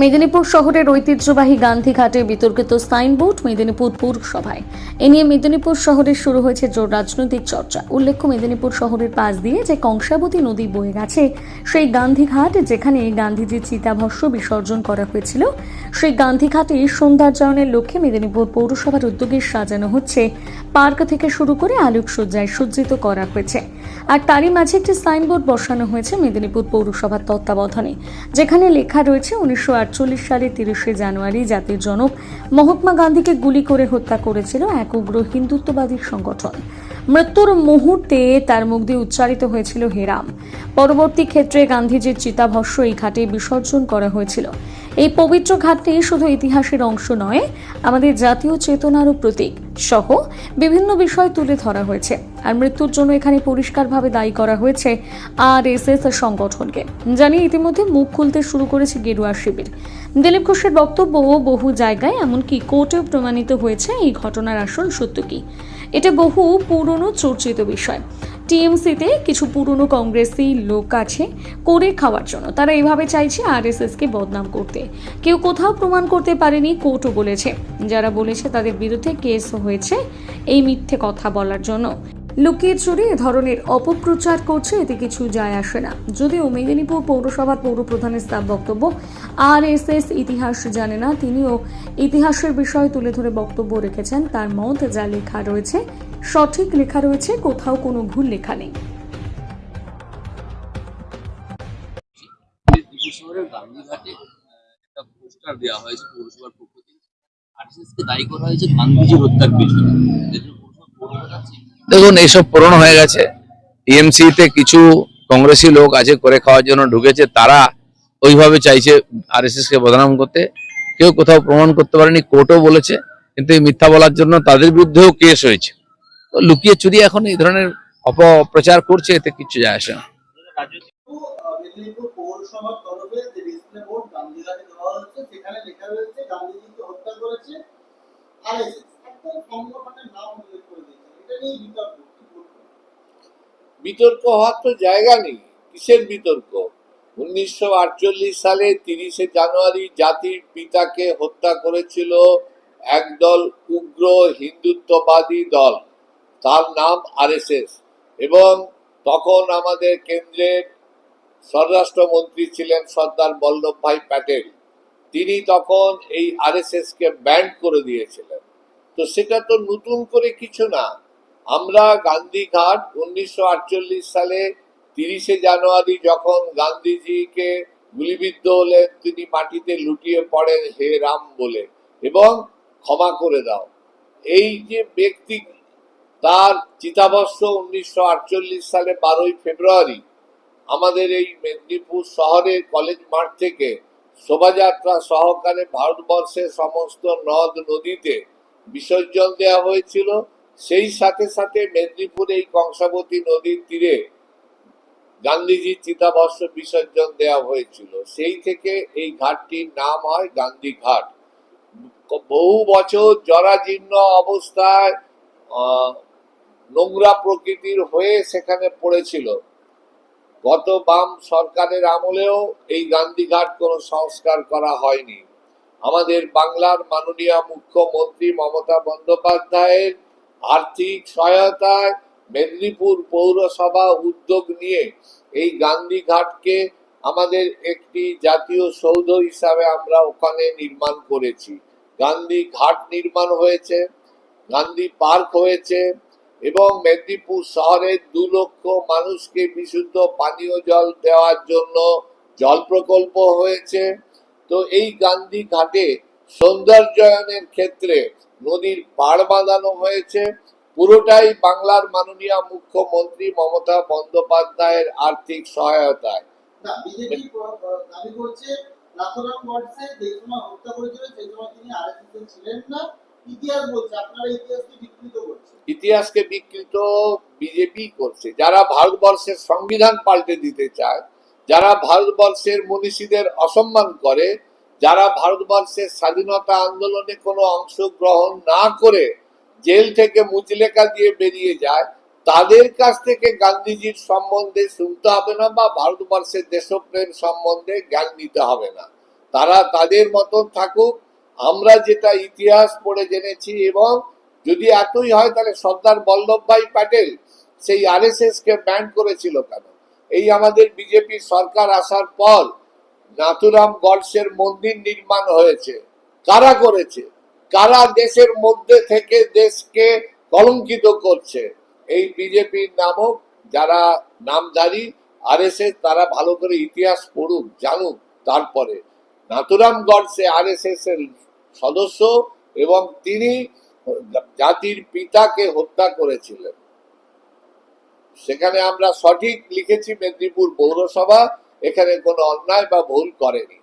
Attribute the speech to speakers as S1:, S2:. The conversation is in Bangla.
S1: মেদিনীপুর শহরের ঐতিহ্যবাহী গান্ধীঘাটে বিতর্কিত সাইনবোর্ড মেদিনীপুর পৌরসভায়। এ নিয়ে মেদিনীপুর শহরে শুরু হয়েছে জোর রাজনৈতিক চর্চা। উল্লেখ্য, মেদিনীপুর শহরের পাশ দিয়ে যে কংসাবতী নদী বয়ে গেছে, সেই গান্ধীঘাট যেখানে গান্ধীজির চিতাভস্য বিসর্জন করা হয়েছিল, সেই গান্ধীঘাটে সৌন্দর্যায়নের লক্ষ্যে মেদিনীপুর পৌরসভার উদ্যোগে সাজানো হচ্ছে। পার্ক থেকে শুরু করে আলোকসজ্জায় সজ্জিত করা হয়েছে। আর তারই মাঝে একটি সাইনবোর্ড বসানো হয়েছে মেদিনীপুর পৌরসভার তত্ত্বাবধানে, যেখানে লেখা রয়েছে উনিশশো আটচল্লিশ সালে তিরিশে জানুয়ারি জাতির জনক মহাত্মা গান্ধীকে গুলি করে হত্যা করেছিল এক উগ্র হিন্দুত্ববাদী সংগঠন। মৃত্যুর মুহূর্তে তার মুখ দিয়ে উচ্চারিত হয়েছিল হেরাম। পরবর্তী ক্ষেত্রে গান্ধীজির চিতাভস্য এই ঘাটে বিসর্জন করা হয়েছিল। এই পবিত্র ঘাটটি শুধু ইতিহাসের অংশ নয়, আমাদের জাতীয় চেতনারও প্রতীক সহ বিভিন্ন বিষয় তুলে ধরা হয়েছে। আর মৃত্যুর জন্য এখানে পরিষ্কারভাবে দায়ী করা হয়েছে আর এস এস সংগঠনকে। জানিয়ে ইতিমধ্যে মুখ খুলতে শুরু করেছে গেরুয়া শিবির। দিলীপ ঘোষের বক্তব্য বহু জায়গায় এমনকি কোর্টেও প্রমাণিত হয়েছে এই ঘটনার আসল সত্য কি। এটা বহু পুরনো চর্চিত বিষয়। টিএমসিতে কিছু পুরনো কংগ্রেসি লোক আছে করে খাওয়ার জন্য। তারা এভাবে চাইছে আরএসএসকে বদনাম করতে। কেউ কোথাও প্রমাণ করতে পারেনি, কোর্টও বলেছে। যারা বলেছে তাদের বিরুদ্ধে কেস হয়েছে এই মিথ্যে কথা বলার জন্য। লুকিয়ে চুরি এ ধরনের অপপ্রচার করছে, এতে কিছু যায় আসে না। যদিও মেদিনীপুর পৌরসভার পৌর প্রধানের তার বক্তব্য আর এস এস ইতিহাস জানে না, তিনিও ইতিহাসের বিষয় তুলে ধরে বক্তব্য রেখেছেন। তার মত যা লেখা রয়েছে, সঠিক লেখা রয়েছে, কোথাও কোনো ভুল লেখা নেই।
S2: পৌরসভার পক্ষ থেকে। দায়ী করা হয়েছে হত্যার পৌরসভা
S3: দেখুন, এইসব পুরনো হয়ে গেছে। টিএমসি তে কিছু কংগ্রেসি লোক আছে, করে খাওয়ার জন্য ঢুকেছে, তারা ওইভাবে চাইছে আরএসএস কে বদনাম করতে। কেউ কোথাও প্রমাণ করতে পারেনি, কোর্টও বলেছে, কিন্তু এই মিথ্যা বলার জন্য তাদের বিরুদ্ধেও কেস হয়েছে। লুকিয়ে চুরি এখন এই ধরনের অপপ্রচার করছে, এতে কিছু যায় আসে না।
S4: সেখানে লেখা রয়েছে গান্ধীজিকে হত্যা করেছে একদম সংগঠনের নাম উল্লেখ করে দিয়েছে এটা নিয়ে বিতর্ক
S5: হওয়ার তো জায়গা নেই। কিসের বিতর্ক? উনিশশো আটচল্লিশ সালে তিরিশে জানুয়ারি জাতির পিতাকে হত্যা করেছিল একদল উগ্র হিন্দুত্ববাদী দল। তার নাম আরএসএস। এবং তখন আমাদের কেন্দ্রের স্বরাষ্ট্রমন্ত্রী ছিলেন সর্দার বল্লভভাই প্যাটেল। তিনি তখন এই আরএসএস কে ব্যান্ড করে দিয়েছিলেন। তো সেটা তো নতুন করে কিছু না। আমরা গান্ধীঘাট উনিশশো আটচল্লিশ সালে তিরিশে জানুয়ারি যখন গান্ধীজিকে গুলিবিদ্ধ হলেন তিনি মাটিতে লুটিয়ে পড়েন হে রাম বলে, এবং ক্ষমা করে দাও। এই যে ব্যক্তি তার চিতাভস্য উনিশশো সালে বারোই ফেব্রুয়ারি আমাদের এই মেদিনীপুর শহরের কলেজ মাঠ থেকে শোভাযাত্রা সহকারে ভারতবর্ষের সমস্ত নদ নদীতে বিসর্জন দেওয়া হয়েছিল। সেই সাথে সাথে মেদিনীপুর এই কংসাবতী নদীর তীরে গান্ধীজির চিতাভস্য বিসর্জন দেওয়া হয়েছিল। সেই থেকে এই ঘাটটির নাম হয় গান্ধী ঘাট। বহু বছর জরাজীর্ণ অবস্থায় নোংরা প্রকৃতির হয়ে সেখানে পড়েছিল। গত বাম সরকারের আমলেও এই গান্ধীঘাট কোনো সংস্কার করা হয়নি। আমাদের বাংলার মাননীয় মুখ্যমন্ত্রী মমতা বন্দ্যোপাধ্যায়ের আর্থিক সহায়তায় মেদিনীপুর পৌরসভা উদ্যোগ নিয়ে এই গান্ধীঘাটকে আমাদের একটি জাতীয় সৌধ হিসাবে আমরা ওখানে নির্মাণ করেছি। গান্ধী ঘাট নির্মাণ হয়েছে, গান্ধী পার্ক হয়েছে এবং মেদিনীপুর শহরের দু লক্ষ মানুষকে বিশুদ্ধ পানীয় জল দেওয়ার জন্য জল প্রকল্প হয়েছে। তো এই গান্ধী ঘাটে সৌন্দর্যায়নের ক্ষেত্রে নদীর পাড় বাঁধানো হয়েছে। পুরোটাই বাংলার মাননীয় মুখ্যমন্ত্রী মমতা বন্দ্যোপাধ্যায়ের আর্থিক সহায়তায়।
S4: ইতিহাসকে বিকৃত
S5: বিজেপি করছে। যারা ভারতবর্ষের সংবিধান পাল্টে দিতে চায় যারা ভারতবর্ষের মনীষীদের অসম্মান করে যারা ভারতবর্ষের স্বাধীনতা আন্দোলনে কোনো অংশগ্রহণ না করে জেল থেকে মুচলেখা দিয়ে বেরিয়ে যায়, তাদের কাছ থেকে গান্ধীজির সম্বন্ধে শুনতে হবে না বা ভারতবর্ষের দেশপ্রেম সম্বন্ধে জ্ঞান নিতে হবে না। তারা তাদের মতন থাকুক, আমরা যেটা ইতিহাস পড়ে জেনেছি এবং যদি এতই হয় তাহলে সর্দার বল্লভভাই প্যাটেল সেই আরএসএস কে ব্যান করেছিল কেন? এই আমাদের বিজেপি সরকার আসার পর নাথুরাম গডসের মন্দির নির্মাণ হয়েছে। কারা করেছে? কারা দেশের মধ্যে থেকে দেশকে কলঙ্কিত করছে? এই বিজেপির নামক যারা নামধারী, আরএসএস, তারা ভালো করে ইতিহাস পড়ুক, জানুক, তারপরে। Nathuram Godse R S S এর সদস্য এবং তিনি জাতির পিতাকে হত্যা করেছিলেন। সেখানে আমরা সঠিক লিখেছি মেদিনীপুর পৌরসভা। এখানে কোনো অন্যায় বা ভুল করেনি।